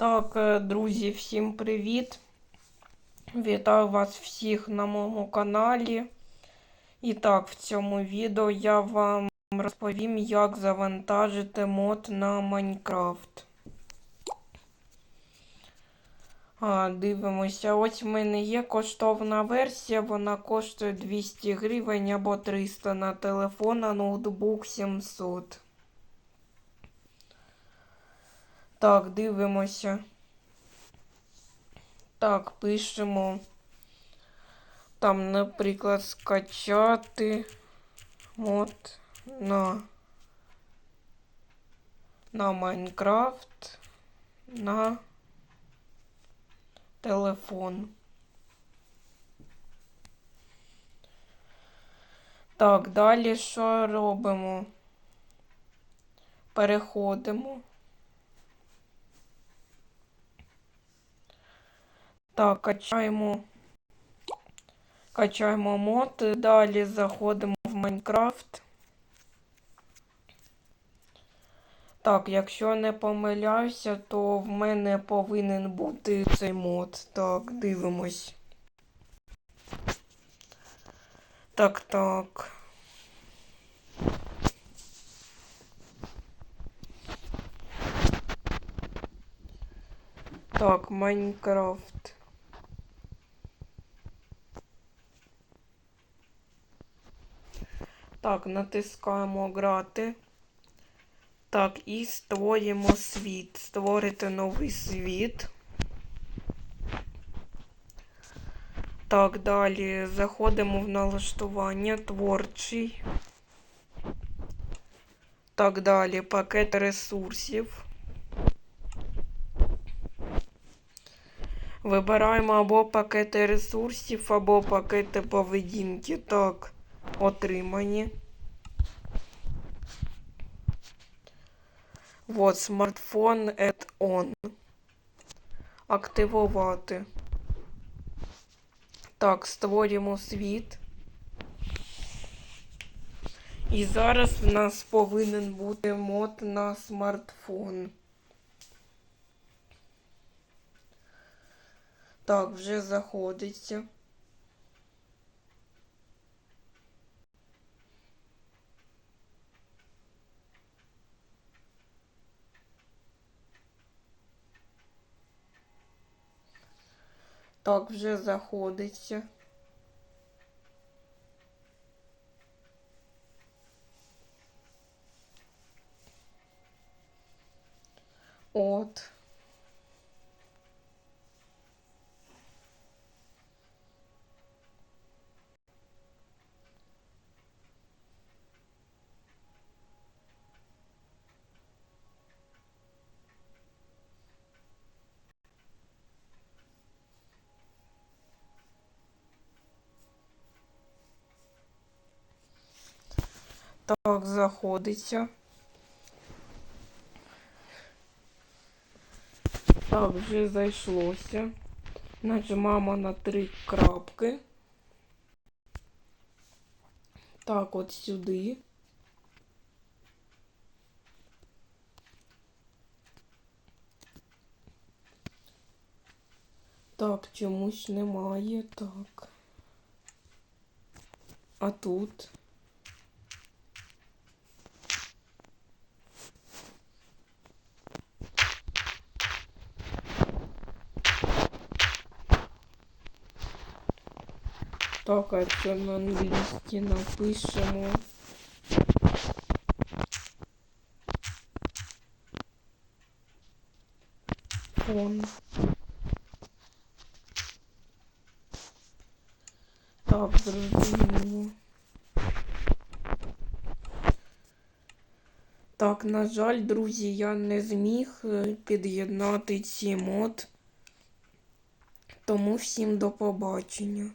Так, е, друзі, всім привіт! Вітаю вас всіх на моєму каналі. І так, в цьому відео я вам розповім, як завантажити мод на Майнкрафт. А, Дивимося, ось в мене є коштовна версія, вона коштує 200 гривень або 300 на телефон, а ноутбук 700. Так, дивимося. Так, пишемо. Там, наприклад, скачати мод на на Майнкрафт на телефон. Так, далі що робимо? Переходимо. Так, качаємо. Качаємо мод. Далі заходимо в Майнкрафт. Так, якщо не помиляюся, то в мене повинен бути цей мод. Так, дивимось. Так, так. Так, Майнкрафт. Так, натискаємо грати. Так, і створюємо світ. Створити новий світ. Так, далі заходимо в налаштування творчий. Так, далі пакет ресурсів. Вибираємо або пакети ресурсів, або пакети поведінки. Так отримані. Вот, смартфон add on. Активувати. Так, створюємо світ. І зараз в нас повинен бути мод на смартфон. Так, вже заходиться. Так, вже заходиться. От. Так, заходиться. Так, вже зайшлося. Нажимаємо на три крапки. Так, от сюди. Так, чомусь немає. Так. А тут. Так, а це на англійській напишемо. Фон. Так, зрозуміло. Так, на жаль, друзі, я не зміг е, під'єднати ці мод. Тому всім до побачення.